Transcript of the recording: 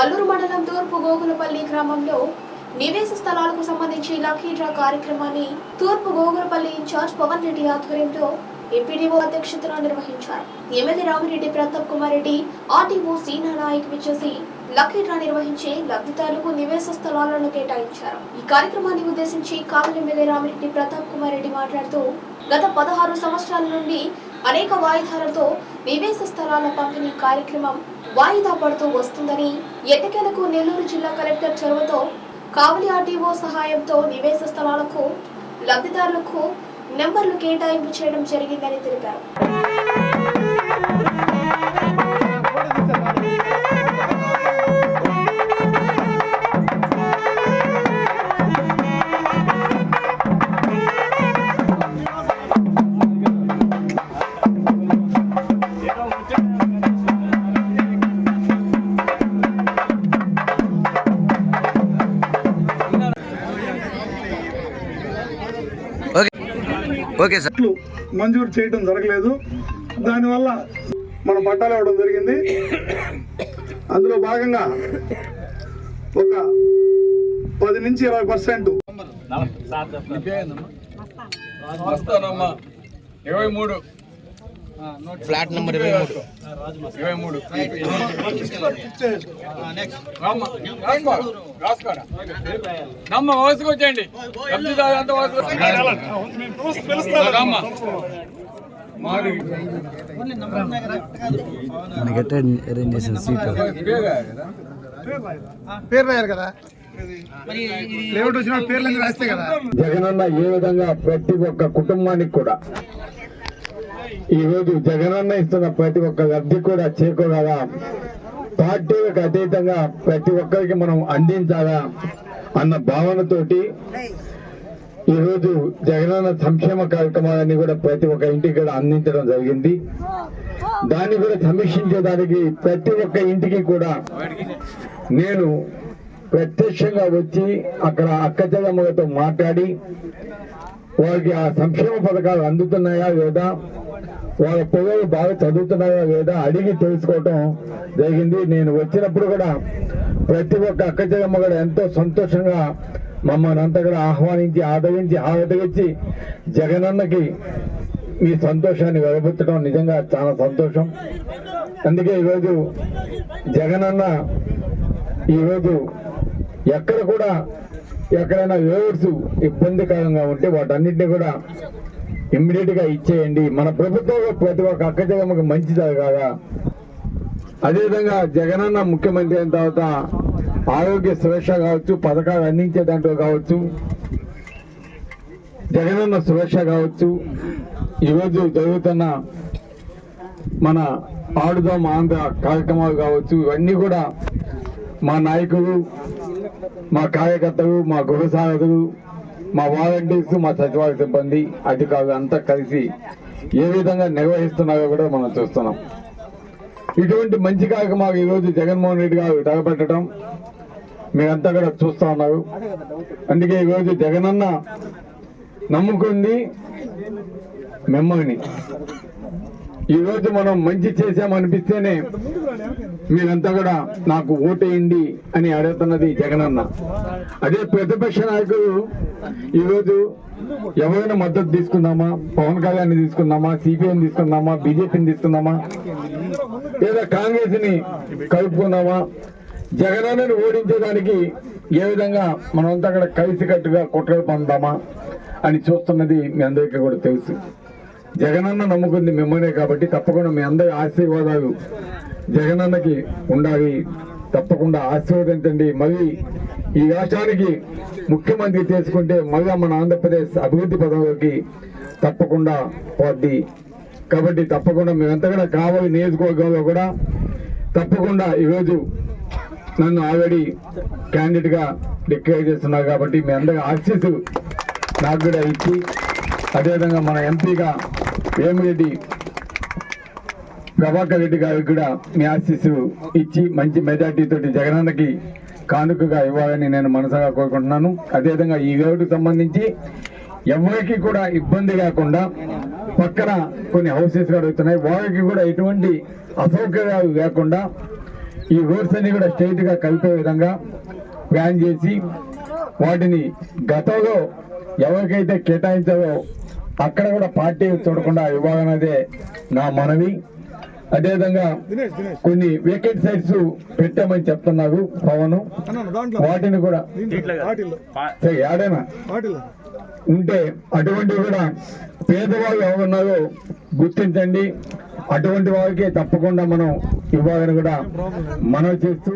అల్లూరు మండలం తూర్పు గోగులపల్లి గ్రామంలో నివేశ స్థలాలకు సంబంధించి లక్కీ డ్రా కార్యక్రమాన్ని తూర్పు గోగులపల్లి ఇన్ఛార్జ్ పవన్ రెడ్డి ఆధ్వర్యంలో ఎంపీడీఓ అధ్యక్షతన నిర్వహించారు. ఎమ్మెల్యే రామిరెడ్డి ప్రతాప్ కుమార్ రెడ్డి ఆర్టీఓ సీనా నాయక్ విచ్చేసి లక్కీ డ్రా నిర్వహించి లబ్ధిదారులకు నివేశ స్థలాలను కేటాయించారు. ఈ కార్యక్రమాన్ని ఉద్దేశించి కావలి ఎమ్మెల్యే రామిరెడ్డి ప్రతాప్ కుమార్ రెడ్డి మాట్లాడుతూ గత పదహారు సంవత్సరాల నుండి అనేక వాయిదాలతో నివేశ స్థలాల పంపిణీ కార్యక్రమం వాయిదా పడుతూ వస్తుందని ఎట్టకేలకు నెల్లూరు జిల్లా కలెక్టర్ చొరవతో కావలి ఆర్టీఓ సహాయంతో నివేశ స్థలాలకు లబ్ధిదారులకు నెంబర్లు కేటాయింపు చేయడం జరిగిందని తెలిపారు. ఓకే సార్ మంజూరు చేయడం జరగలేదు దానివల్ల మన పట్టాలు ఇవ్వడం జరిగింది అందులో భాగంగా ఒక పది నుంచి ఇరవై పర్సెంట్ వస్తానమ్మా ఇరవై మూడు ఫ్లాట్ నెంబర్ ఇరవై మూడు. ఇరవై మూడు. రమ్మ. వసుకొచ్చేయండి లబ్ధిదారు అంతా వసుకొచ్చేయండి రామ్మ. మాది. మనకి ఎట్లా అరేంజ్ చేసిన సీట్? పేరు రాయారు? కదా? లేఅవుట్ వచ్చిన పేర్లు రాస్తే కదా? జగనన్న ఏ విధంగా ప్రతి ఒక్క కుటుంబానికి కూడా ఈరోజు జగనన్న ఇస్తున్న ప్రతి ఒక్క లబ్ధి కూడా చేకూరాలా? పార్టీలకు అతీతంగా ప్రతి ఒక్కరికి మనం అందించాలా? అన్న భావనతోటి ఈరోజు జగనన్న సంక్షేమ కార్యక్రమాలన్నీ కూడా ప్రతి ఒక్క ఇంటికి కూడా అందించడం జరిగింది. దాన్ని కూడా సమీక్షించేదానికి ప్రతి ఒక్క ఇంటికి కూడా నేను ప్రత్యక్షంగా వచ్చి అక్కడ అక్క చెల్లమ్మలతో మాట్లాడి వారికి ఆ సంక్షేమ పథకాలు అందుతున్నాయా లేదా? వాళ్ళ పిల్లలు బాగా చదువుతున్నాయా లేదా అడిగి తెలుసుకోవటం జరిగింది. నేను వచ్చినప్పుడు కూడా ప్రతి ఒక్క అక్క చెల్లెమ్మ కూడా ఎంతో సంతోషంగా మమ్మల్ని అంతా కూడా ఆహ్వానించి ఆదరించి ఆదరించి జగనన్నకి మీ సంతోషాన్ని వెలబుచ్చడం నిజంగా చాలా సంతోషం. అందుకే ఈరోజు జగనన్న ఈరోజు ఎక్కడ కూడా ఎక్కడైనా వేవర్స్ ఇబ్బందికరంగా ఉంటే వాటన్నిటిని కూడా ఇమ్మీడియట్గా ఇచ్చేయండి. మన ప్రభుత్వం ప్రతి ఒక్క అక్క జగమ్మకి మంచిది కాదా? అదేవిధంగా జగనన్న ముఖ్యమంత్రి అయిన తర్వాత ఆరోగ్య సురక్ష కావచ్చు పథకాలు అందించే దాంట్లో కావచ్చు జగనన్న సురక్ష కావచ్చు. ఈరోజు జరుగుతున్న మన ఆడుదాం ఆంధ్ర కార్యక్రమాలు కావచ్చు ఇవన్నీ కూడా మా నాయకులు మా కార్యకర్తలు మా గురుసారథులు మా వాలంటీర్స్ మా సచివాలయ సిబ్బంది అధికారులు అంతా కలిసి ఏ విధంగా నిర్వహిస్తున్నారో కూడా మనం చూస్తున్నాం. ఇటువంటి మంచి కార్యక్రమాలు ఈరోజు జగన్మోహన్ రెడ్డి గారు తగబెట్టడం మీరంతా కూడా చూస్తూ ఉన్నారు. అందుకే ఈరోజు జగనన్న నమ్ముకుంది మిమ్మల్ని. ఈ రోజు మనం మంచి చేశామనిపిస్తేనే మీరంతా కూడా నాకు ఓటేయండి అని అడుగుతున్నది జగనన్న. అదే ప్రతిపక్ష నాయకులు ఈరోజు ఎవరైనా మద్దతు తీసుకుందామా? పవన్ కళ్యాణ్ తీసుకుందామా? సిపిఎం తీసుకుందామా? బీజేపీని తీసుకుందామా? లేదా కాంగ్రెస్ని కలుపుకుందామా? జగనన్నను ఓడించేదానికి ఏ విధంగా మనమంతా అక్కడ కలిసికట్టుగా కుట్రలు పొందామా అని చూస్తున్నది మీ అందరికీ కూడా తెలుసు. జగనన్న నమ్ముకుంది మిమ్మల్నే కాబట్టి తప్పకుండా మీ అందరి ఆశీర్వాదాలు జగనన్నకి ఉండాలి. తప్పకుండా ఆశీర్వదించండి. మళ్ళీ ఈ రాష్ట్రానికి ముఖ్యమంత్రి చేసుకుంటే మళ్ళా మన ఆంధ్రప్రదేశ్ అభివృద్ధి పదంలోకి తప్పకుండా పోద్ది కాబట్టి తప్పకుండా మేము ఎంతగా కావాలి నియోజకవర్గంలో కూడా తప్పకుండా ఈరోజు నన్ను ఆల్రెడీ క్యాండిడేట్గా డిక్లేర్ చేస్తున్నారు కాబట్టి మీ అందరి ఆశీస్సు నాకు కూడా ఇచ్చి అదేవిధంగా మన ఎంపీగా వేమిరెడ్డి ప్రభాకర్ రెడ్డి గారికి కూడా మీ ఆశీస్సు ఇచ్చి మంచి మెజార్టీ జగనన్నకి కానుకగా ఇవ్వాలని నేను మనసుగా కోరుకుంటున్నాను. అదేవిధంగా ఈ రోడ్డుకు సంబంధించి ఎవరికి కూడా ఇబ్బంది కాకుండా పక్కన కొన్ని హౌసెస్ కూడా అవుతున్నాయి వారికి కూడా ఎటువంటి అసౌకర్యాలు లేకుండా ఈ రోడ్స్ అన్ని కూడా స్ట్రైట్గా కలిపే విధంగా ప్లాన్ చేసి వాటిని గతంలో ఎవరికైతే కేటాయించాలో అక్కడ కూడా పార్టీ చూడకుండా ఇవ్వాలన్నదే నా మనవి. అదేవిధంగా కొన్ని వేకెంట్ సైట్స్ పెట్టామని చెప్తున్నారు పవన్. వాటిని కూడా ఏడైనా ఉంటే అటువంటివి కూడా పేదవాళ్ళు ఎవరున్నారో గుర్తించండి. అటువంటి వారికి తప్పకుండా మనం ఇవ్వాలని కూడా మనవి చేస్తూ